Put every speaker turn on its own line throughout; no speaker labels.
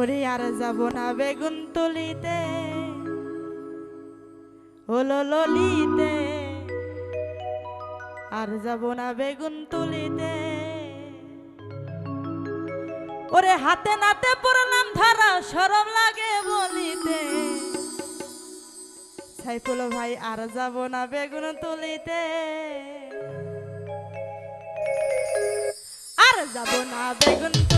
ওরে আর যাব না বেগুন তুলিতে হলো ললিতে। আর যাব না বেগুন তুলিতে। ওরে হাতে নাতে পড়লাম ধারা সরম লাগে বলিতে। সাইফুল ভাই, আর যাব না বেগুন তুলিতে। আর যাব না বেগুন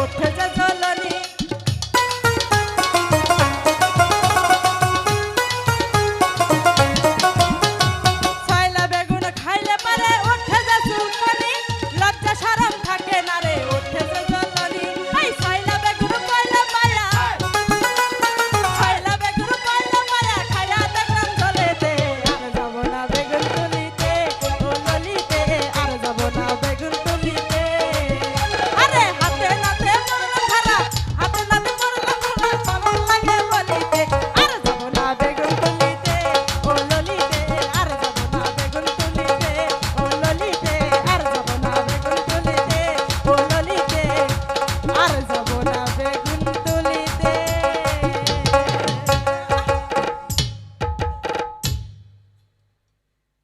ওঠে যে